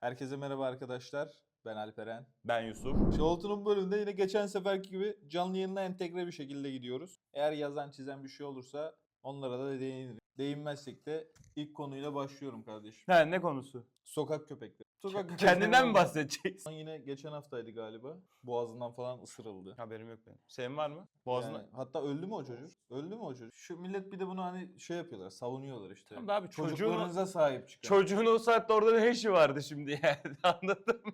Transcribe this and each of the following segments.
Herkese merhaba arkadaşlar. Ben Alperen. Ben Yusuf. Şoltu'nun bölümünde yine geçen seferki gibi canlı yayına entegre bir şekilde gidiyoruz. Eğer yazan çizen bir şey olursa onlara da değiniriz. Değinmezsek de ilk konuyla başlıyorum kardeşim. Ha, ne konusu? Sokak köpekleri. Kendinden mi bahsedeceksin? Yine geçen haftaydı galiba. Boğazından falan ısırıldı. Haberim yok benim. Senin var mı? Boğazına... Yani hatta öldü mü o çocuk? Öldü mü o çocuk? Şu millet bir de bunu hani şey yapıyorlar, savunuyorlar işte. Tamam da abi Çocuklarınıza sahip çıkın. çocuğun o saatte orada ne işi vardı şimdi yani anladın mı?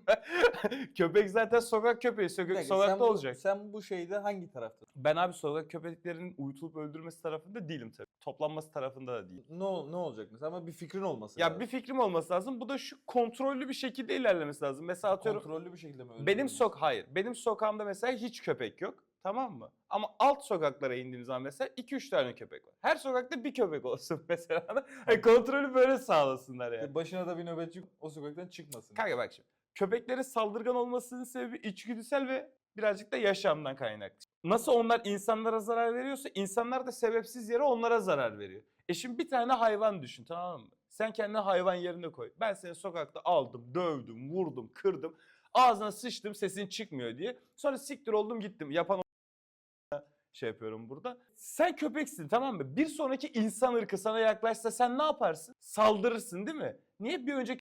Köpek zaten sokak köpeği. Sokak, sokakta sen bu- olacak. Sen bu şeyde hangi taraftasın? Ben abi sokak köpeklerinin uyutulup öldürmesi tarafında değilim tabii. Toplanması tarafında da değilim. Ne, ol- ne olacak mesela ama bir fikrin olması Ya lazım. bir fikrim olması lazım. Bu da şu kontrollü bir şekilde ilerlemesi lazım. Mesela atıyorum Kontrollü bir şekilde mi benim sok hayır. Benim sokağımda mesela hiç köpek yok. Tamam mı? Ama alt sokaklara indiğim zaman mesela 2-3 tane köpek var. Her sokakta bir köpek olsun mesela. Hani kontrolü böyle sağlasınlar yani. E, Başına da bir nöbetçi o sokaktan çıkmasın. Kanka bak şimdi. Köpeklerin saldırgan olmasının sebebi içgüdüsel ve birazcık da yaşamdan kaynaklı. Nasıl onlar insanlara zarar veriyorsa insanlar da sebepsiz yere onlara zarar veriyor. E şimdi bir tane hayvan düşün tamam mı? Sen kendini hayvan yerine koy. Ben seni sokakta aldım, dövdüm, vurdum, kırdım. Ağzına sıçtım sesin çıkmıyor diye. Sonra siktir oldum gittim. Yapan şey yapıyorum burada. Sen köpeksin tamam mı? Bir sonraki insan ırkı sana yaklaşsa sen ne yaparsın? Saldırırsın değil mi? Niye bir önceki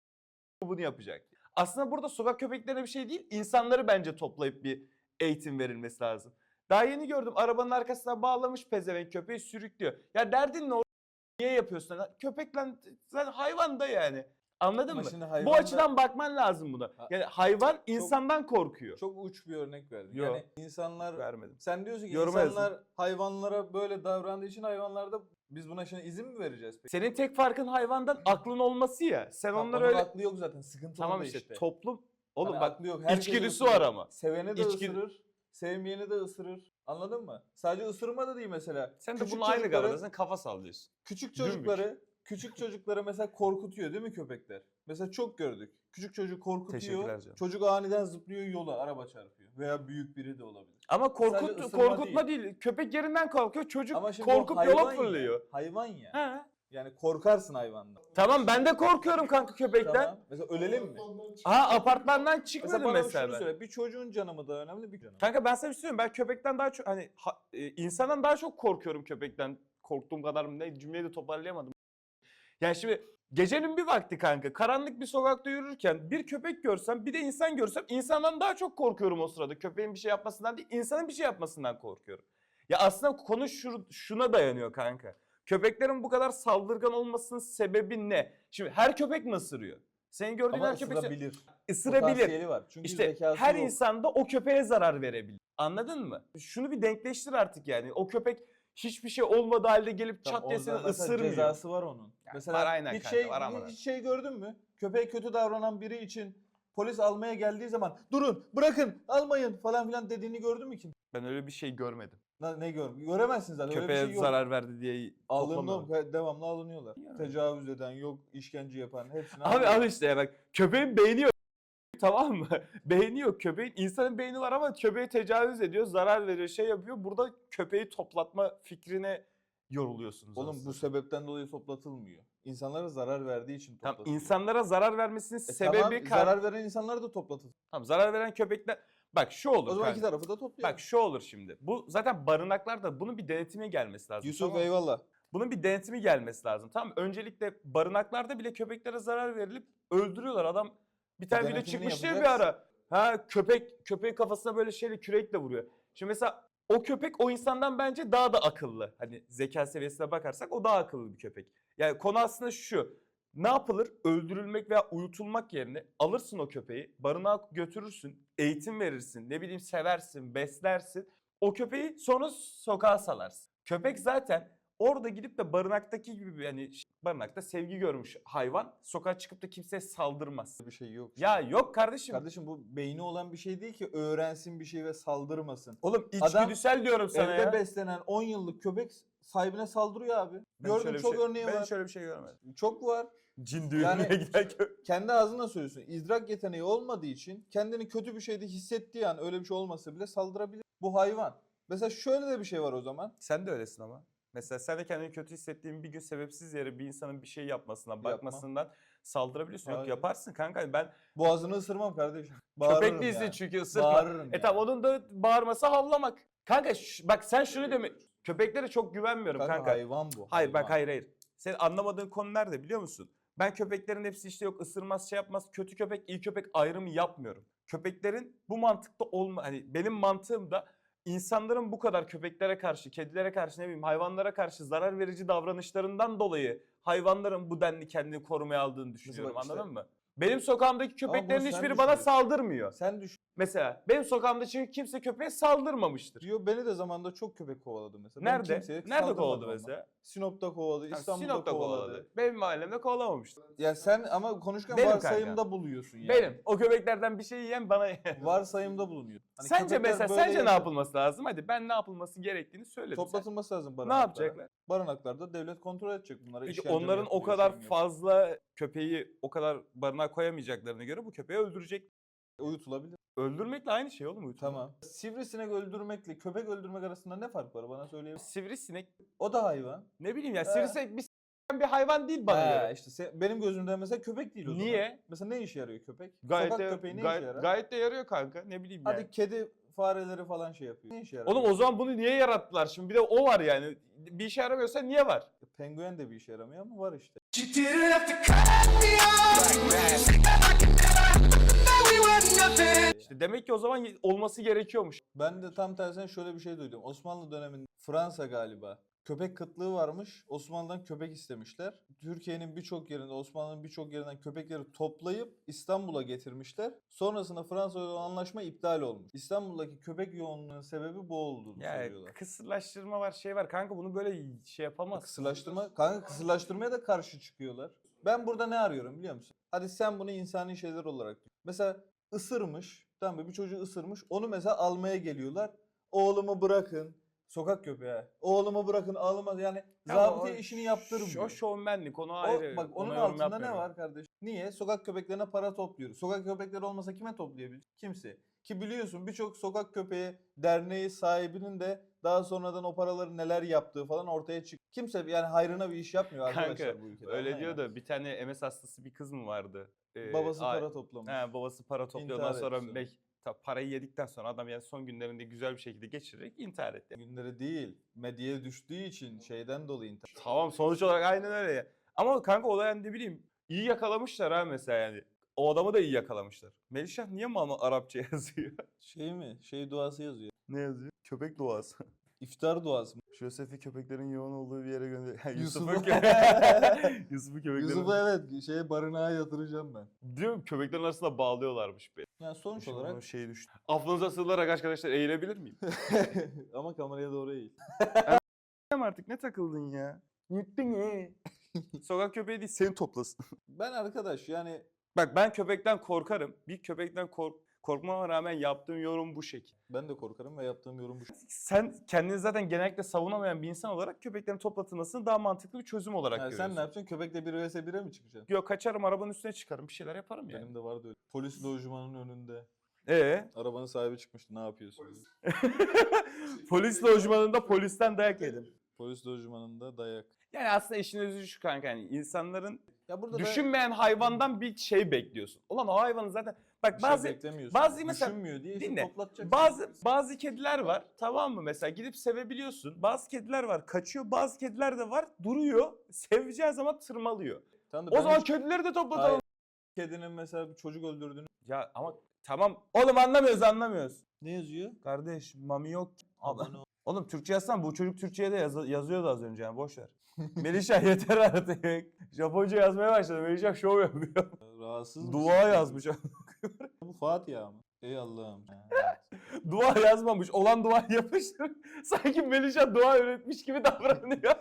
bunu yapacak? Aslında burada sokak köpeklerine bir şey değil, insanları bence toplayıp bir eğitim verilmesi lazım. Daha yeni gördüm arabanın arkasına bağlamış pezevenk köpeği sürüklüyor. Ya derdin ne Niye yapıyorsun? lan? Köpek lan sen hayvan da yani. Anladın Ama mı? şimdi Bu hayvanda açıdan bakman lazım buna. Ha- Yani hayvan insandan korkuyor. çok uç bir örnek verdin. Yok. Yani insanlar Vermedim. sen diyorsun ki Yoruma yazın. insanlar hayvanlara böyle davrandığı için hayvanlarda biz buna şimdi izin mi vereceğiz peki? Senin tek farkın hayvandan aklın olması ya. Sen Tamam, onları onun öyle... aklı yok zaten. Sıkıntı Tamam işte, işte. toplum... Oğlum Hani bak yok. herkesi içgüdüsü ısırır. var ama. Seveni de İçgüdü- ısırır. Sevmeyeni de ısırır. Anladın mı? Sadece ısırma da değil mesela. Sen de Küçük aynı çocukları- kafadasın kafa sallıyorsun. Küçük Dümdüz. çocukları küçük çocukları mesela korkutuyor değil mi köpekler? Mesela çok gördük. Küçük çocuk korkutuyor. Teşekkürler canım. Çocuk aniden zıplıyor yola araba çarpıyor. Veya büyük biri de olabilir. Ama korkut, ısırma korkutma değil. Köpek yerinden kalkıyor. Çocuk Ama şimdi o korkup hayvan yola ya, fırlıyor. Hayvan ya. He. Yani korkarsın hayvandan. Tamam ben de korkuyorum kanka köpekten. Tamam. Mesela ölelim mi? Ha apartmandan Mesela çıkmadım bana mesela. şunu ben. söyle. Bir çocuğun canı mı daha önemli bir canı? Kanka ben sana bir şey söyleyeyim. Ben köpekten daha çok hani ha- e, insandan daha çok korkuyorum köpekten. Korktuğum kadar mı ne cümleyi de toparlayamadım. Yani şimdi gecenin bir vakti kanka karanlık bir sokakta yürürken bir köpek görsem bir de insan görsem insandan daha çok korkuyorum o sırada. Köpeğin bir şey yapmasından değil insanın bir şey yapmasından korkuyorum. Ya aslında konu şu, şuna dayanıyor kanka. Köpeklerin bu kadar saldırgan olmasının sebebi ne? Şimdi her köpek mi ısırıyor? Senin gördüğün Ama her köpek ısırabilir. Potansiyeli var. Çünkü İşte zekası her yok. insan da o köpeğe zarar verebilir. Anladın mı? Şunu bir denkleştir artık yani. O köpek hiçbir şey olmadığı halde gelip Tamam, çat diye seni orada mesela ısırmıyor. Cezası var onun. mesela var aynen hiç kanka, şey, var ama. hiç şey gördün mü? Köpeğe kötü davranan biri için polis almaya geldiği zaman durun bırakın almayın falan filan dediğini gördün mü kim? Ben öyle bir şey görmedim. Ne, ne gör? Göremezsin zaten Köpeğe öyle bir şey yok. zarar verdi diye Alınıyor, devamlı alınıyorlar. Yani. Tecavüz eden yok, işkence yapan hepsini Abi alıyorlar. al işte ya bak köpeğin beyni yok. Tamam mı? Beyni yok. Köpeğin insanın beyni var ama köpeğe tecavüz ediyor, zarar veriyor, şey yapıyor. Burada köpeği toplatma fikrine yoruluyorsunuz Oğlum aslında. bu sebepten dolayı toplatılmıyor. İnsanlara zarar verdiği için Tamam, toplatılıyor. insanlara zarar vermesinin E sebebi tamam, kar- zarar veren insanlar da toplatılır. Tamam, zarar veren köpekler Bak şu olur. O zaman kanka. iki tarafı da topluyor. Bak şu olur şimdi. Bu zaten barınaklarda bunun bir denetime gelmesi lazım. Yusuf tamam eyvallah. Bunun bir denetimi gelmesi lazım. Tamam? Öncelikle barınaklarda bile köpeklere zarar verilip öldürüyorlar. Adam bir tane video çıkmış diye bir ara. Ha köpek köpeğin kafasına böyle şeyle kürekle vuruyor. Şimdi mesela o köpek o insandan bence daha da akıllı. Hani zeka seviyesine bakarsak o daha akıllı bir köpek. Yani konu aslında şu. Ne yapılır? Öldürülmek veya uyutulmak yerine alırsın o köpeği, barınağa götürürsün, eğitim verirsin, ne bileyim seversin, beslersin. O köpeği sonra sokağa salarsın. Köpek zaten orada gidip de barınaktaki gibi yani barınakta sevgi görmüş hayvan sokağa çıkıp da kimseye saldırmaz. Bir şey yok. Ya yok kardeşim. Kardeşim bu beyni olan bir şey değil ki öğrensin bir şey ve saldırmasın. Oğlum Adam içgüdüsel diyorum sana Evde ya. beslenen 10 yıllık köpek sahibine saldırıyor abi. Ben Gördüm şöyle bir çok şey- örneği ben var. şöyle bir şey görmedim. Çok var. Cin düğününe Yani- giderken. Kendi ağzına söylüyorsun. İdrak yeteneği olmadığı için kendini kötü bir şeyde hissettiği an öyle bir şey olmasa bile saldırabilir. Bu hayvan. Mesela şöyle de bir şey var o zaman. Sen de öylesin ama. Mesela sen de kendini kötü hissettiğin bir gün sebepsiz yere bir insanın bir şey yapmasından, Yapma. bakmasından saldırabiliyorsun. Yok Hayır. yaparsın kanka. Ben Boğazını ısırmam kardeşim. Bağırırım köpek değilsin yani. çünkü ısırma. Bağırırım E yani. tamam onun da bağırması havlamak. Kanka bak sen şunu deme. Köpeklere çok güvenmiyorum Kanka, kanka. hayvan bu. Hayır bak hayvan. hayır hayır. Senin anlamadığın konu nerede biliyor musun? Ben köpeklerin hepsi işte yok ısırmaz şey yapmaz kötü köpek iyi köpek ayrımı yapmıyorum. Köpeklerin bu mantıkta olma hani benim mantığımda insanların bu kadar köpeklere karşı, kedilere karşı ne bileyim hayvanlara karşı zarar verici davranışlarından dolayı hayvanların bu denli kendini korumaya aldığını düşünüyorum işte- anladın mı? Benim sokağımdaki köpeklerin sen hiçbiri bana düşünüyorsun. saldırmıyor. Sen düşün. Mesela benim sokağımda çünkü kimse köpeğe saldırmamıştır. Diyor beni de zamanda çok köpek kovaladı mesela. Ben Nerede? kimseye Nerede saldırmadım kovaladı ama. mesela? Sinop'ta kovaladı, Ha, İstanbul'da Sinop'ta kovaladı. Benim mahallemde kovalamamıştı. Ya sen ama konuşurken Benim varsayımda buluyorsun yani. Benim. O köpeklerden bir şey yiyen bana Varsayımda bulunuyor. Hani Sence köpekler mesela böyle sence ne yapılması lazım? Hadi ben ne yapılması gerektiğini söyledim. Toplatılması lazım ne barınaklara. yapacaklar? Barınaklarda devlet kontrol edecek bunlara. Peki işkence mi onların o yapılıyor, kadar şey mi yapılıyor? fazla köpeği o kadar barınağa koyamayacaklarına göre bu köpeği öldürecek. Uyutulabilir. Öldürmekle aynı şey oğlum uyutulmak. Tamam. Sivrisinek öldürmekle köpek öldürmek arasında ne fark var bana misin? Sivrisinek O da hayvan. ne bileyim ya He. sivrisinek bir, bir hayvan değil bana göre. işte se- benim gözümde mesela köpek değil o zaman. Niye? Mesela ne işe yarıyor köpek? Gayet Sokak de, köpeği ne gayet, işe yarar? gayet de yarıyor kanka ne bileyim Hadi yani. kedi fareleri falan şey yapıyor. Ne işe yarar? Oğlum o zaman bunu niye yarattılar şimdi? Bir de o var yani. Bir işe yaramıyorsa niye var? Penguen de bir işe yaramıyor ama var işte. You didn't have to cut me off like that. Now we were nothing. İşte demek ki o zaman olması gerekiyormuş. Ben de tam tersine şöyle bir şey duydum. Osmanlı döneminde Fransa galiba köpek kıtlığı varmış. Osmanlı'dan köpek istemişler. Türkiye'nin birçok yerinde, Osmanlı'nın birçok yerinden köpekleri toplayıp İstanbul'a getirmişler. Sonrasında Fransa'yla olan anlaşma iptal olmuş. İstanbul'daki köpek yoğunluğunun sebebi bu olduğunu Ya söylüyorlar. kısırlaştırma var şey var kanka bunu böyle şey yapamaz. Kısırlaştırma, kanka kısırlaştırmaya da karşı çıkıyorlar. Ben burada ne arıyorum biliyor musun? Hadi sen bunu insani şeyler olarak düşün. Mesela ısırmış, tamam mı? Bir çocuğu ısırmış. Onu mesela almaya geliyorlar. Oğlumu bırakın. Sokak köpeği. Oğlumu bırakın almaz yani Ama zabıta o işini yaptırmıyor. O şovmenlik onu O- ayrı. bak onun ona yorum altında ne yapmıyorum. var kardeş? Niye? Sokak köpeklerine para topluyoruz. Sokak köpekleri olmasa kime toplayabilir? Kimse. Ki biliyorsun birçok sokak köpeği derneği sahibinin de daha sonradan o paraları neler yaptığı falan ortaya çık. Kimse yani hayrına bir iş yapmıyor arkadaşlar Kanka bu ülkede. öyle anlayın diyor da bir tane MS hastası bir kız mı vardı? Ee, Babası para toplamış. He, babası para topluyor. Ondan İntihar sonra etti sonra. Mek- ta- parayı yedikten sonra adam yani son günlerinde güzel bir şekilde geçirerek intihar etti. Günleri değil. Medyaya düştüğü için şeyden dolayı intihar. Tamam sonuç olarak aynen öyle ya. Ama kanka olay yani ne bileyim iyi yakalamışlar ha mesela yani. O adamı da iyi yakalamışlar. Melişah niye mama Arapça yazıyor? Şey mi? Şey duası yazıyor. ne yazıyor? Köpek duası. İftar duası mı? Joseph'i köpeklerin yoğun olduğu bir yere gönder. Yusuf'u- Yusuf'u kö- Yusuf'u köpeklerin... Yusuf'u evet şey barınağa yatıracağım ben. Diyorum köpeklerin arasında bağlıyorlarmış be. Yani sonuç Şimdi olarak şey düştü. Affınıza sığınarak arkadaşlar eğilebilir miyim? ama kameraya doğru eğil. artık ne takıldın ya? Gittin he. Sokak köpeği değil seni toplasın. Ben arkadaş yani Bak ben köpekten korkarım. Bir köpekten kork korkmama rağmen yaptığım yorum bu şekil. ben de korkarım ve yaptığım yorum bu. Sen kendini zaten genellikle savunamayan bir insan olarak köpeklerin toplatılmasını daha mantıklı bir çözüm olarak Yani görüyorsun. sen ne yapacaksın? Köpekle 1 vs 1'e mi çıkacaksın? Yok kaçarım arabanın üstüne çıkarım bir şeyler yaparım yani. Benim de vardı öyle. Polis lojmanının önünde. Ee, Arabanın sahibi çıkmıştı. Ne yapıyorsun? polis lojmanında polisten dayak yedim. Polis lojmanında dayak. Yani aslında işin özü şu kanka yani insanların Ya burada da düşünmeyen hayvandan bir şey bekliyorsun. Ulan o hayvanı zaten bak şey bazı beklemiyorsun. bazı mesela- Düşünmüyor diye dinle. bazı bazı kediler var tamam mı mesela gidip sevebiliyorsun. Bazı kediler var kaçıyor. Bazı kediler de var duruyor. Seveceği zaman tırmalıyor. Tamam O zaman hiç kedileri de toplatalım. Hayır. kedinin mesela bir çocuk öldürdüğünü Ya ama tamam. Oğlum anlamıyoruz anlamıyoruz. ne yazıyor? Kardeş mami yok. Abone. Oğlum Türkçe yazsan bu çocuk Türkçe'ye de yaz- yazıyordu az önce yani boş ver. Melişah yeter artık. Japonca yazmaya başladı. Melişah şov yapıyor. Rahatsız mısın? Dua Bu Fatiha mı? Ey Allah'ım. dua yazmamış. Olan dua yapıştır. Sanki Melişah dua öğretmiş gibi davranıyor.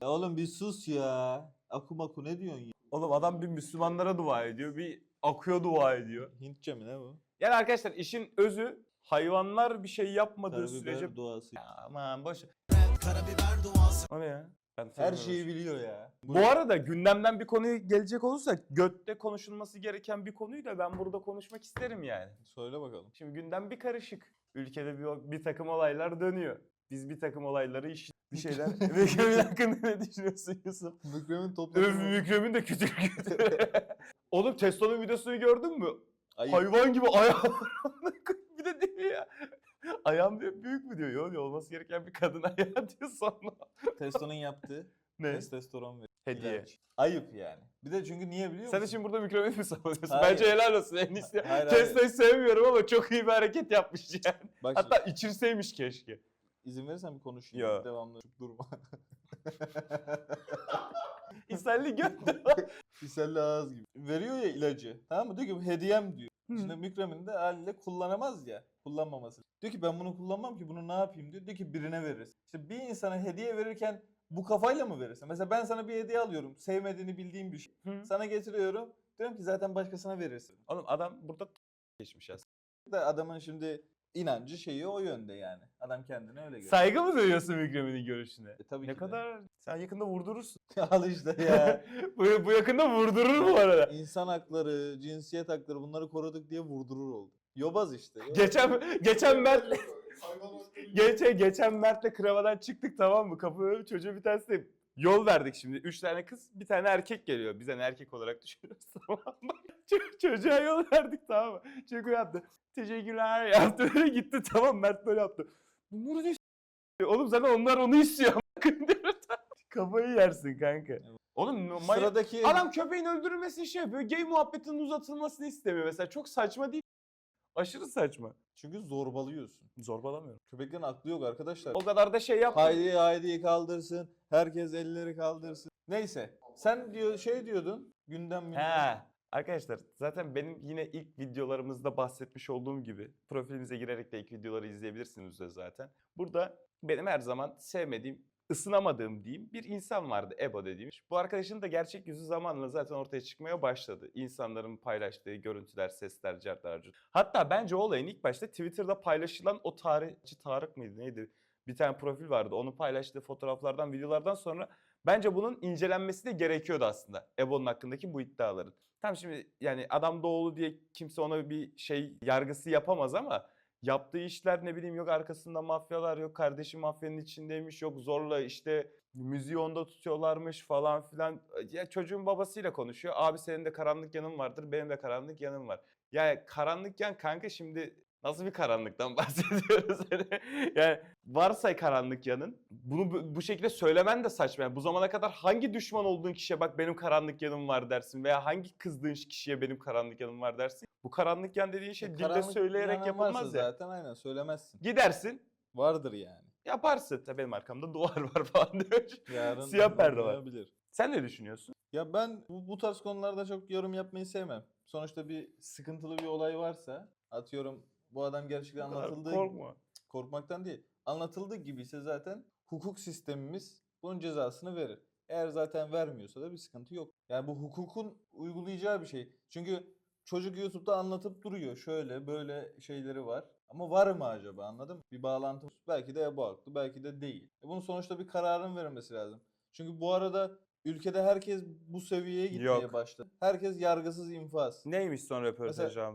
ya oğlum bir sus ya. Aku maku ne diyorsun ya? Oğlum adam bir Müslümanlara dua ediyor. Bir akıyor dua ediyor. Hintçe mi ne bu? Yani arkadaşlar işin özü hayvanlar bir şey yapmadığı Karabiber sürece... duası. Ya aman boş. Karabiber duası. O ne ya? Ben Her sevmiyorum. şeyi biliyor ya. Bu arada gündemden bir konuya gelecek olursak götte konuşulması gereken bir konuyu da ben burada konuşmak isterim yani. Söyle bakalım. Şimdi gündem bir karışık. Ülkede bir, bir takım olaylar dönüyor. Biz bir takım olayları iş, bir şeyler. Mükremin hakkında ne düşünüyorsun Yusuf? Mükremin Öf. Mükremin de kötü kötü. Oğlum Testo'nun videosunu gördün mü? Ayıp. Hayvan gibi ayağı var. bir de diyor ya. Ayağım diyor büyük mü diyor. Yok olması gereken bir kadın ayağı diyor sonra. Testo'nun yaptığı Ne? testosteron ve Hediye. ilaç. Ayıp yani. Bir de çünkü niye biliyor Sen musun? şimdi burada mükremin mi savunuyorsun? Hayır. Bence helal olsun en iyisi. Hayır, hayır. Testo'yu sevmiyorum ama çok iyi bir hareket yapmış yani. Bak Hatta şimdi, içirseymiş keşke. izin verirsen bir konuşayım. Ya. Devamlı durma. İselli göndü. İselli ağız gibi. Veriyor ya ilacı. Tamam mı? Diyor ki bu hediyem diyor. Hı. Şimdi Mükremin de haliyle kullanamaz ya. Kullanmaması. Diyor ki ben bunu kullanmam ki bunu ne yapayım diyor. Diyor ki birine veririz. İşte bir insana hediye verirken bu kafayla mı verirsin? Mesela ben sana bir hediye alıyorum. Sevmediğini bildiğim bir şey. Hı. Sana getiriyorum. Diyorum ki zaten başkasına verirsin. Oğlum adam burada geçmiş aslında. Da adamın şimdi inancı şeyi o yönde yani. Adam kendine öyle görüyor. Saygı mı duyuyorsun Mükremin'in görüşüne? E, tabii Ne ki de. kadar sen yakında vurdurursun. Al işte ya. bu, bu yakında vurdurur bu arada. İnsan hakları, cinsiyet hakları bunları koruduk diye vurdurur oldu. Yobaz işte. yobaz. Geçen geçen Mert Hayvan hakları geçen geçen Mert'le kravadan çıktık tamam mı? Kapı çocuğu bir tanesi de yol verdik şimdi. Üç tane kız, bir tane erkek geliyor. Biz hani erkek olarak düşünüyoruz tamam mı? Çocuğa yol verdik tamam mı? Çocuk yaptı. Teşekkürler yaptı. Böyle gitti tamam Mert böyle yaptı. Bunları ne s- Oğlum zaten onlar onu istiyor. Kafayı yersin kanka. Oğlum Sıradaki Adam köpeğin öldürülmesini şey yapıyor. Gay muhabbetinin uzatılmasını istemiyor mesela. Çok saçma değil. Aşırı saçma. çünkü zorbalıyorsun. Zorbalamıyorum. Köpeklerin aklı yok arkadaşlar. O kadar da şey yapma. Haydi haydi kaldırsın. Herkes elleri kaldırsın. Neyse. Sen diyor şey diyordun. Gündem gündem. He. Arkadaşlar zaten benim yine ilk videolarımızda bahsetmiş olduğum gibi profilimize girerek de ilk videoları izleyebilirsiniz de zaten. Burada benim her zaman sevmediğim, ısınamadığım diyeyim bir insan vardı Ebo dediğim. Bu arkadaşın da gerçek yüzü zamanla zaten ortaya çıkmaya başladı. İnsanların paylaştığı görüntüler, sesler, cartlar. Hatta bence o olayın ilk başta Twitter'da paylaşılan o tarihçi Tarık mıydı neydi? Bir tane profil vardı. Onu paylaştığı fotoğraflardan, videolardan sonra bence bunun incelenmesi de gerekiyordu aslında. Ebo'nun hakkındaki bu iddiaların. Tam şimdi yani adam doğulu diye kimse ona bir şey yargısı yapamaz ama yaptığı işler ne bileyim yok arkasında mafyalar yok kardeşi mafyanın içindeymiş yok zorla işte müziği onda tutuyorlarmış falan filan. Ya çocuğun babasıyla konuşuyor. Abi senin de karanlık yanın vardır benim de karanlık yanım var. Yani karanlık yan kanka şimdi nasıl bir karanlıktan bahsediyoruz? Hani yani varsay karanlık yanın. Bunu bu, şekilde söylemen de saçma. Yani bu zamana kadar hangi düşman olduğun kişiye bak benim karanlık yanım var dersin veya hangi kızdığın kişiye benim karanlık yanım var dersin. Bu karanlık yan dediğin şey dilde E, Karanlık söyleyerek yapılmaz ya. Zaten aynen söylemezsin. Gidersin Vardır yani. yaparsın. Tabii benim arkamda duvar var falan diyor. Yarın Siyah perde var. olmayabilir. Sen ne düşünüyorsun? Ya ben bu, bu tarz konularda çok yorum yapmayı sevmem. Sonuçta bir sıkıntılı bir olay varsa atıyorum bu adam gerçekten Bu anlatıldığı Korkma. korkmaktan değil. Anlatıldığı gibiyse zaten hukuk sistemimiz bunun cezasını verir. Eğer zaten vermiyorsa da bir sıkıntı yok. Yani bu hukukun uygulayacağı bir şey. Çünkü çocuk YouTube'da anlatıp duruyor. Şöyle böyle şeyleri var. Ama var mı acaba anladın mı? Bir bağlantı belki de bu haklı belki de değil. E bunun sonuçta bir kararın verilmesi lazım. Çünkü bu arada ülkede herkes bu seviyeye gitmeye Yok. başladı. Herkes yargısız infaz. Neymiş son röportaj Mesela-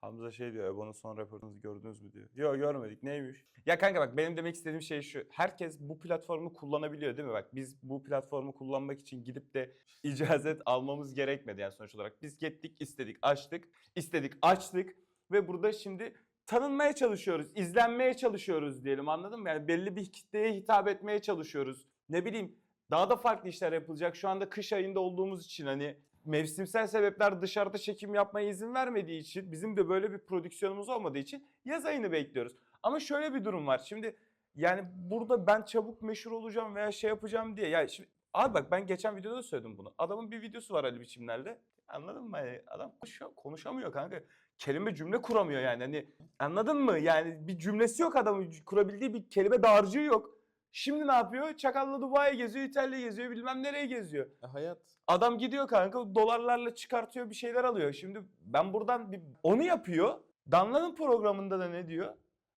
Hamza? Şey diyor, Ebo'nun son röportajını gördünüz mü diyor. Yok görmedik, neymiş? Ya kanka bak benim demek istediğim şey şu. Herkes bu platformu kullanabiliyor değil mi? Bak biz bu platformu kullanmak için gidip de icazet almamız gerekmedi yani sonuç olarak. Biz gittik, istedik, açtık, istedik, açtık ve burada şimdi tanınmaya çalışıyoruz, izlenmeye çalışıyoruz diyelim anladın mı? Yani belli bir kitleye hitap etmeye çalışıyoruz. Ne bileyim daha da farklı işler yapılacak. Şu anda kış ayında olduğumuz için hani mevsimsel sebepler dışarıda çekim yapmaya izin vermediği için bizim de böyle bir prodüksiyonumuz olmadığı için yaz ayını bekliyoruz. Ama şöyle bir durum var. Şimdi yani burada ben çabuk meşhur olacağım veya şey yapacağım diye. Ya şimdi abi bak ben geçen videoda da söyledim bunu. Adamın bir videosu var Ali biçimlerde. Anladın mı? Yani adam konuşuyor, konuşamıyor kanka. Kelime cümle kuramıyor yani. Hani anladın mı? Yani bir cümlesi yok adamın. Kurabildiği bir kelime dağarcığı yok. Şimdi ne yapıyor? Çakalla Dubai'ye geziyor, İtalya'ya geziyor, bilmem nereye geziyor. E, hayat. Adam gidiyor kanka dolarlarla çıkartıyor bir şeyler alıyor. Şimdi ben buradan bir onu yapıyor. Danla'nın programında da ne diyor?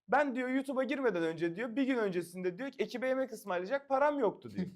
Ben diyor YouTube'a girmeden önce diyor bir gün öncesinde diyor ekibe yemek ısmarlayacak param yoktu diyor.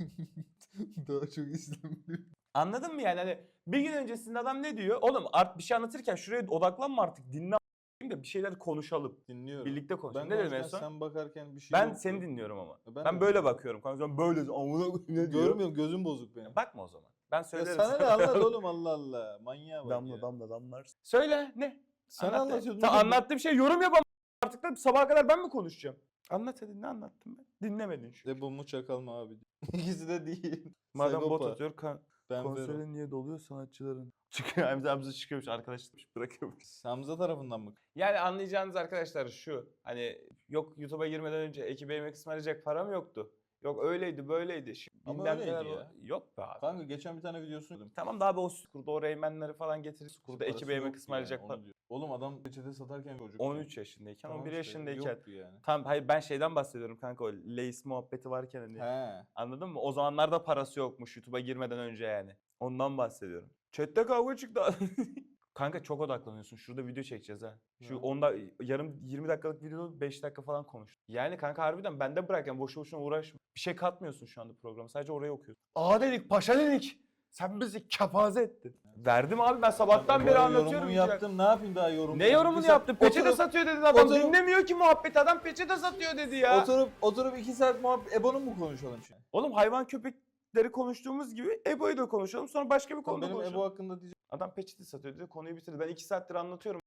Daha çok izlenmiyor. Anladın mı yani? Hani bir gün öncesinde adam ne diyor? Oğlum art bir şey anlatırken şuraya odaklanma artık dinle de bir şeyler konuşalım. Dinliyorum. Birlikte konuşalım. ben ne dedim en son? sen bakarken bir şey Ben yoktu. seni dinliyorum ama. Ben Ben, böyle bakıyorum kanka. Böyle amına koyayım ne diyor? Görmüyorum gözüm bozuk benim. Bakma o zaman. Ben Ya söylerim. sana ne anlat oğlum Allah Allah. Manyağa bak Damla ya. damla damlarsın. Söyle ne? Sen Anlat anlatıyordun oğlum. anlattığım şey yorum yapamam. Artık da sabaha kadar ben mi konuşacağım? Anlat hadi ne anlattım ben? Dinlemedin şu. De bu mu çakal mı abi? İkisi de değil. Madem bot Sagopa, atıyor kan Ben konserin niye doluyor sanatçıların? Çıkıyor Hamza Hamza çıkıyormuş arkadaşlar bırakıyormuş. Hamza tarafından mı? Yani anlayacağınız arkadaşlar şu. Hani yok YouTube'a girmeden önce ekibe yemek ısmarlayacak param yoktu. Yok öyleydi böyleydi. Şimdi Ama bilmem öyleydi neler ya. Yok be abi. Kanka geçen bir tane videosunu gördüm. Tamam da abi o kurda o reymenleri falan getirir. Kurda Parası ekibe yemek ısmarlayacak yani, onu diyor. Oğlum adam peçete satarken çocuk. 13 yaşındayken, Tamam 11 işte, yaşındayken. Yoktu yani. Tamam hayır ben şeyden bahsediyorum kanka o Lace muhabbeti varken hani. He. Anladın mı? O zamanlarda parası yokmuş YouTube'a girmeden önce yani. Ondan bahsediyorum. Chat'te kavga çıktı. Kanka çok odaklanıyorsun. Şurada video çekeceğiz ha. Şu Ya. 10 da yarım 20 dakikalık videoda 5 dakika falan konuş. Yani kanka harbiden bende bırak yani boşu boşuna uğraşma. Bir şey katmıyorsun şu anda programa. Sadece orayı okuyorsun. Aa dedik, paşa dedik. Sen bizi kepaze ettin. Verdim abi ben sabahtan beri anlatıyorum. Yorumumu ya. yaptım. Ne yapayım daha yorum? Ne yorumunu yaptın? Peçete satıyor dedi adam. oturup- Dinlemiyor ki muhabbet adam peçete satıyor dedi ya. Oturup oturup iki saat muhabbet Ebo'nu mu konuşalım şimdi? Oğlum hayvan köpekleri konuştuğumuz gibi Ebo'yu da konuşalım. Sonra başka bir Tamam, konuda benim konuşalım. Ebo hakkında diyeceğim. Adam peçete satıyor dedi konuyu bitirdi. Ben iki saattir anlatıyorum.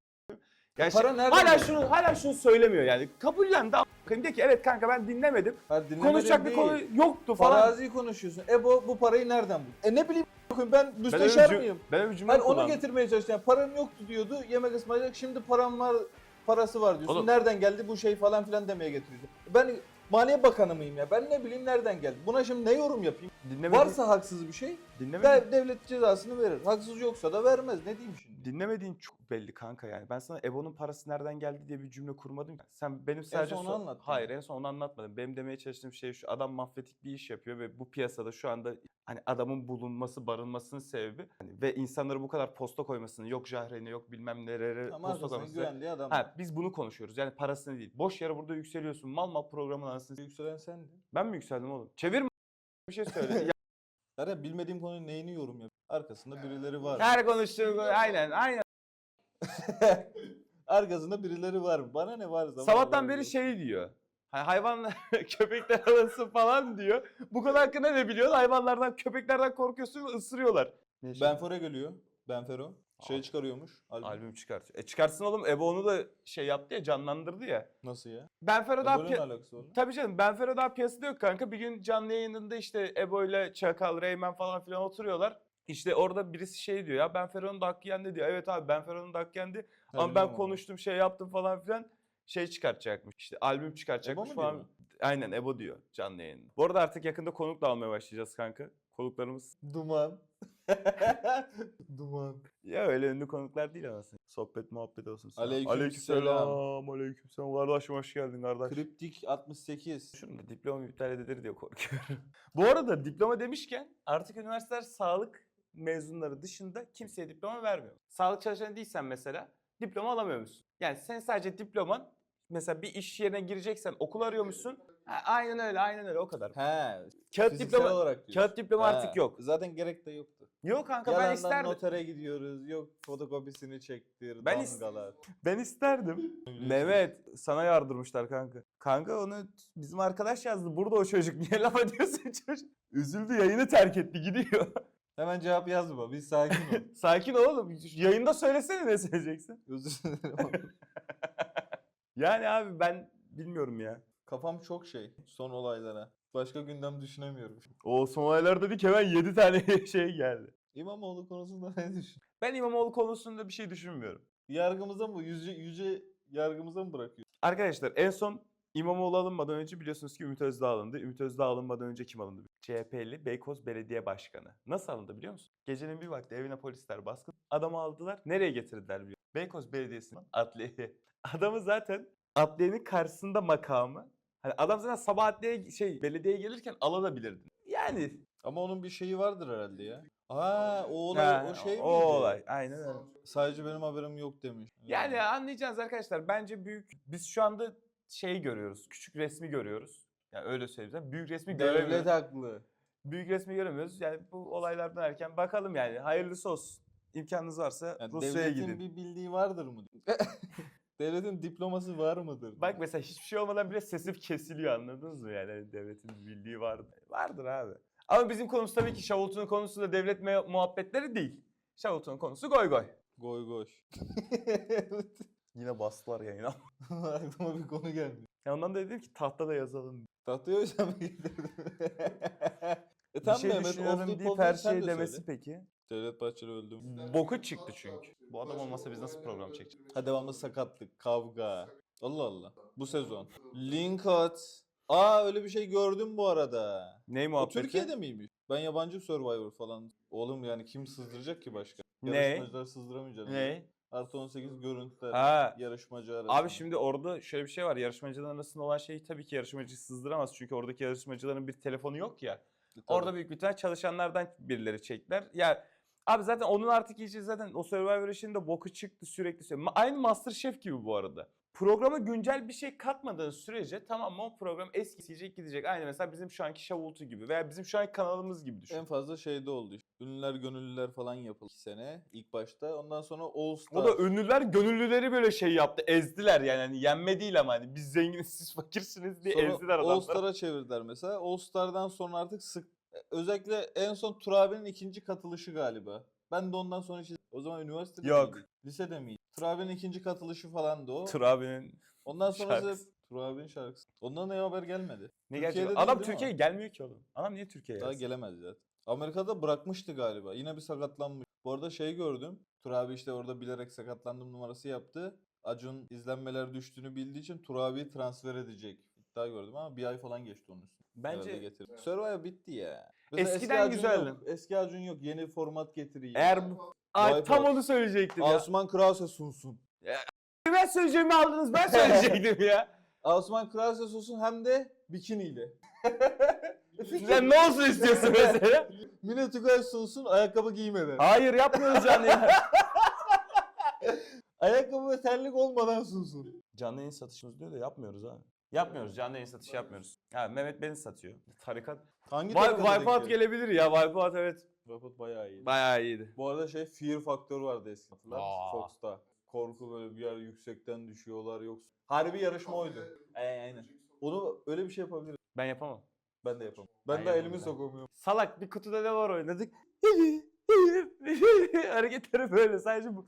Ya Para şey- nereden hala geliyor? şunu hala şunu söylemiyor yani. Kabullendi a**ayım de ki evet kanka ben dinlemedim. Ha, dinlemedim Konuşacak bir değil. konu yoktu falan. Farazi konuşuyorsun. Ebo bu parayı nereden buldu? E ne bileyim a**ayım, ben Ben müsteşar cüm- mıyım? Ben öyle cümle Hani onu getirmeye çalıştım. Yani param yoktu diyordu. Yemek ısmarlayacak. Şimdi param var. Parası var diyorsun. Oğlum- Nereden geldi bu şey falan filan demeye getiriyorsun. Ben Maliye Bakanı mıyım ya? Ben ne bileyim nereden geldi? Buna şimdi ne yorum yapayım? Dinlemedi, Varsa haksız bir şey dinlemedi, de- devlet cezasını verir. Haksız yoksa da vermez. Ne diyeyim şimdi? dinlemediğin çok belli kanka yani. Ben sana Ebo'nun parası nereden geldi diye bir cümle kurmadım. Sen benim sadece son onu anlattın. Hayır en son onu anlatmadım. Benim demeye çalıştığım şey şu. Adam mafyatik bir iş yapıyor ve bu piyasada şu anda hani adamın bulunması, barınmasının sebebi hani ve insanları bu kadar posta koymasının yok Jahre'ne yok bilmem nereye Ama posta koyması. güvendiği adam. Ha biz bunu konuşuyoruz. Yani parasını değil. Boş yere burada yükseliyorsun. Mal mal programın anasını. Yükselen sendin. Ben mi yükseldim oğlum? Çevirme bir şey söyle. Ya, Zaten bilmediğim konunun neyini yorum yap. Arkasında birileri var. Her konuştuğu aynen aynen. Arkasında birileri var. Bana ne var zaman. Sabahtan beri şey diyor. Hay- Hayvanlar köpekler arası falan diyor. Bu konu hakkında ne biliyorsun? Hayvanlardan, köpeklerden korkuyorsun ve ısırıyorlar. Benfero geliyor. Benfero. Şey Al. çıkarıyormuş. Albüm. Albüm çıkartıyor. E çıkarsın oğlum. Ebo onu da şey yaptı ya canlandırdı ya. Nasıl ya? Benfero daha alakası var. Tabii canım Benfero daha piyasada yok kanka. Bir gün canlı yayınında işte Ebo ile Çakal, Reymen falan filan oturuyorlar. İşte orada birisi şey diyor ya Benfero'nun da hakkı yendi diyor. Evet abi Benfero'nun da hakkı yendi. Ama ben biliyorum onu. konuştum şey yaptım falan filan. Şey çıkartacakmış işte albüm çıkartacakmış mu falan. diyor? Aynen Ebo diyor canlı yayında. Bu arada artık yakında konuk da almaya başlayacağız kanka. Konuklarımız Duman. Duman. ya öyle ünlü konuklar değil aslında. Sohbet muhabbet olsun. sana. Aleyküm Aleykümselam. Aleykümselam. Kardeşim hoş geldin kardeş. Kriptik 68. Şunu da diploma iptal edilir diye korkuyorum. Bu arada diploma demişken artık üniversiteler sağlık mezunları dışında kimseye diploma vermiyor. Sağlık çalışanı değilsen mesela diploma alamıyor musun? Yani sen sadece diploman mesela bir iş yerine gireceksen okul arıyormuşsun. Ha, aynen öyle aynen öyle o kadar. He. Kağıt fiziksel diploma olarak diyorsun. kağıt diploma He, artık yok. Zaten gerek de yoktu. Yok kanka ben Yalandan isterdim. notere gidiyoruz. Yok fotokopisini çektir. Ben is- damgalar. Ben isterdim. Mehmet sana yardırmışlar kanka. Kanka onu bizim arkadaş yazdı. Burada o çocuk. Niye laf ediyorsun çocuk? Üzüldü yayını terk etti gidiyor. Hemen cevap yazma. Biz sakin ol. Sakin ol oğlum. Yayında söylesene ne söyleyeceksin. Özür dilerim. Yani abi ben bilmiyorum ya. Kafam çok şey son olaylara. Başka gündem düşünemiyorum. O son olaylar dedik hemen 7 tane şey geldi. İmamoğlu konusunda ne düşün? Ben İmamoğlu konusunda bir şey düşünmüyorum. Yargımıza mı? Yüce, yüce yargımıza mı bırakıyor? Arkadaşlar en son İmamoğlu alınmadan önce biliyorsunuz ki Ümit Özdağ alındı. Ümit Özdağ alınmadan önce kim alındı? CHP'li Beykoz Belediye Başkanı. Nasıl alındı biliyor musun? Gecenin bir vakti evine polisler baskın. Adamı aldılar. Nereye getirdiler biliyor musun? Beykoz Belediyesi'nin adliyeye. Adamı zaten adliyenin karşısında makamı. Hani adam zaten sabah adliye şey belediyeye gelirken alabilirdin. Yani Ama onun bir şeyi vardır herhalde ya. Aa o olay ha, o şey miydi? o olay aynen öyle. Sadece benim haberim yok demiş. Yani anlayacağız arkadaşlar. Bence büyük biz şu anda şey görüyoruz. Küçük resmi görüyoruz. Yani öyle söyleyeyim. sana, Büyük resmi göremiyoruz. devlet haklı. Büyük resmi göremiyoruz. Yani bu olaylardan erken bakalım yani. Hayırlısı olsun. İmkanınız varsa Yani Rusya'ya devletin gidin. bir bildiği vardır mı? Devletin diploması var mıdır? Bak mesela hiçbir şey olmadan bile sesim kesiliyor anladınız mı? Yani hani devletin bir bildiği vardır. Vardır abi. Ama bizim konumuz tabii ki Şavultu'nun konusu da devlet me- muhabbetleri değil. Şavultu'nun konusu goy goy. Goy goy. Yine bastılar yayına. Aklıma bir konu geldi. Ya ondan da dedim ki tahtada yazalım. Tahtaya getirdin? e Bir tamam şey Mehmet, düşünüyorum deyip her şey de demesi söyle. peki. Devlet Bahçeli öldü mü? Boku çıktı çünkü. Bu adam olmasa biz nasıl program çekeceğiz? Ha devamlı sakatlık, kavga. Allah Allah. Bu sezon. Linkot. Aa öyle bir şey gördüm bu arada. Ney O muhabbeti? Türkiye'de miymiş? Ben yabancı Survivor falan. Oğlum yani kim sızdıracak ki başka? Ne? Yarışmacılar sızdıramayacak. Ne? Artı 18 görüntüler. Ha. Yarışmacı arasında. Abi şimdi orada şöyle bir şey var. Yarışmacılar arasında olan şeyi tabii ki yarışmacı sızdıramaz. Çünkü oradaki yarışmacıların bir telefonu yok ya. E, Tabii. Orada büyük bir ihtimal çalışanlardan birileri çektiler. Ya abi zaten onun artık iyice zaten o Survivor işinin de boku çıktı sürekli. Aynı Masterchef gibi bu arada. Programa güncel bir şey katmadığın sürece tamam mı o program eskiyecek gidecek. Aynı mesela bizim şu anki Şavultu gibi veya bizim şu anki kanalımız gibi düşün. En fazla şeyde oldu işte. Ünlüler gönüllüler falan yapıldı 2 sene ilk başta. Ondan sonra All Star. O da ünlüler gönüllüleri böyle şey yaptı. Ezdiler yani. Hani yenme değil ama hani biz zenginiz siz fakirsiniz diye Sonra ezdiler All adamları. Star'a çevirdiler mesela. All Star'dan sonra artık sık özellikle en son Turabi'nin ikinci katılışı galiba. Ben de ondan sonra hiç o zaman üniversitede Yok. miydi? Lisede miydi? Turabi'nin ikinci katılışı falandı o. Tur abinin Ondan sonra şarkısı. Turabi'nin şarkısı. Ondan ne haber gelmedi. ne Türkiye'de değil, Adam değil mi Türkiye'ye gelmiyor ki oğlum. Adam niye Türkiye'ye Daha gelsin? gelemez zaten. Amerika'da bırakmıştı galiba. Yine bir sakatlanmış. Bu arada şey gördüm. Turabi işte orada bilerek sakatlandım numarası yaptı. Acun izlenmeler düştüğünü bildiği için Turabi'yi transfer edecek. İddia gördüm ama bir ay falan geçti onun üstüne. Herhalde Bence getirdi. Survivor bitti ya. Mesela eski Eskiden Acun güzeldi. Yok. Eski Acun yok. Yeni format getireyim. eğer bu... Ay, Vay tam be. onu söyleyecektim ya. Osman Krause sunsun. Ben söyleyeceğimi aldınız ben söyleyecektim ya. Osman Krause sunsun hem de bikiniyle. Sen ne olsun istiyorsun mesela? Mine Tugay sunsun ayakkabı giymeden. Hayır yapmıyoruz canlı ya. Ayakkabı ve terlik olmadan sunsun. canlı yayın satışımız diyor da yapmıyoruz ha. Yapmıyoruz canlı yayın satışı yapmıyoruz. Ha Mehmet beni satıyor. Tarikat. Hangi Vay, tarikata denk Wipeout geliyor? gelebilir ya Wipeout evet. Wipeout bayağı iyi. Bayağı iyiydi. Bu arada şey Fear Factor vardı eskiden. Hatırlar mısın? Aa. Fox'ta. Korku böyle bir yer yüksekten düşüyorlar yok. Harbi yarışma oydu. E, aynen. Onu öyle bir şey yapabiliriz. Ben yapamam. Ben de yapamam. Ben, Ben de yapamam elimi ben. sokamıyorum. Salak bir kutuda ne var oynadık. Hareketleri böyle sadece bu.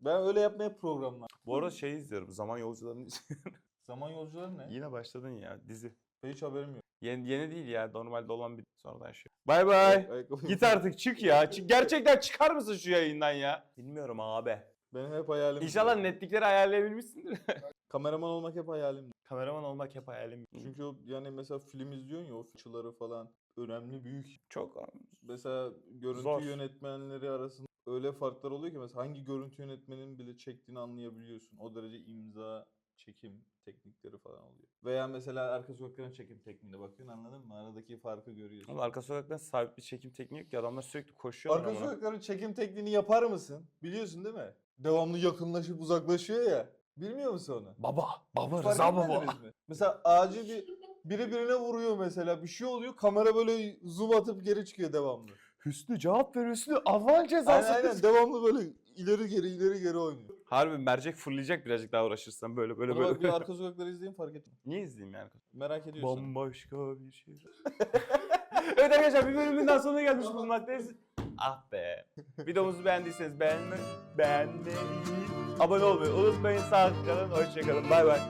Ben öyle yapmaya programlar. Bu arada şey izliyorum. Zaman yolcularını Zaman yolcuları ne? Yine başladın ya dizi. Ben hiç haberim yok. Yeni, yeni değil ya. Normalde olan bir sonradan şey. Bay bay. Ayakkabı- Git artık çık ya. Çık, gerçekten çıkar mısın şu yayından ya? Bilmiyorum abi. Benim hep hayalim. İnşallah netlikleri ayarlayabilmişsindir. Kameraman olmak hep hayalim. Kameraman olmak hep hayalim. Çünkü o yani mesela film izliyorsun ya o fıçıları falan önemli büyük. çok Mesela görüntü Zor. yönetmenleri arasında öyle farklar oluyor ki mesela hangi görüntü yönetmenin bile çektiğini anlayabiliyorsun. O derece imza, çekim teknikleri falan oluyor. Veya mesela arka sokakların çekim tekniğine bakıyorsun anladın mı? Aradaki farkı görüyorsun. Ama arka sokaktan sabit bir çekim tekniği yok ki adamlar sürekli koşuyorlar Arka sokakların çekim tekniğini yapar mısın? Biliyorsun değil mi? Devamlı yakınlaşıp uzaklaşıyor ya. Bilmiyor musun onu? Baba, baba, Fark Rıza baba. etmediniz mi? Mesela acil bir biri birine vuruyor mesela bir şey oluyor kamera böyle zoom atıp geri çıkıyor devamlı. Hüsnü cevap ver Hüsnü. Allah'ın Aynen cezası. aynen devamlı böyle ileri geri ileri geri oynuyor. Harbi mercek fırlayacak birazcık daha uğraşırsan böyle böyle böyle. bak bir arka sokakları izleyin fark etme. Niye izleyeyim yani? Merak ediyorsun. Bambaşka bir şey. evet arkadaşlar bir bölümün daha sonuna gelmiş bulunmaktayız. Ah be. Videomuzu beğendiyseniz beğenme, beğenmeyi, abone olmayı unutmayın. Sağlıkla kalın. Hoşçakalın. Bay bay.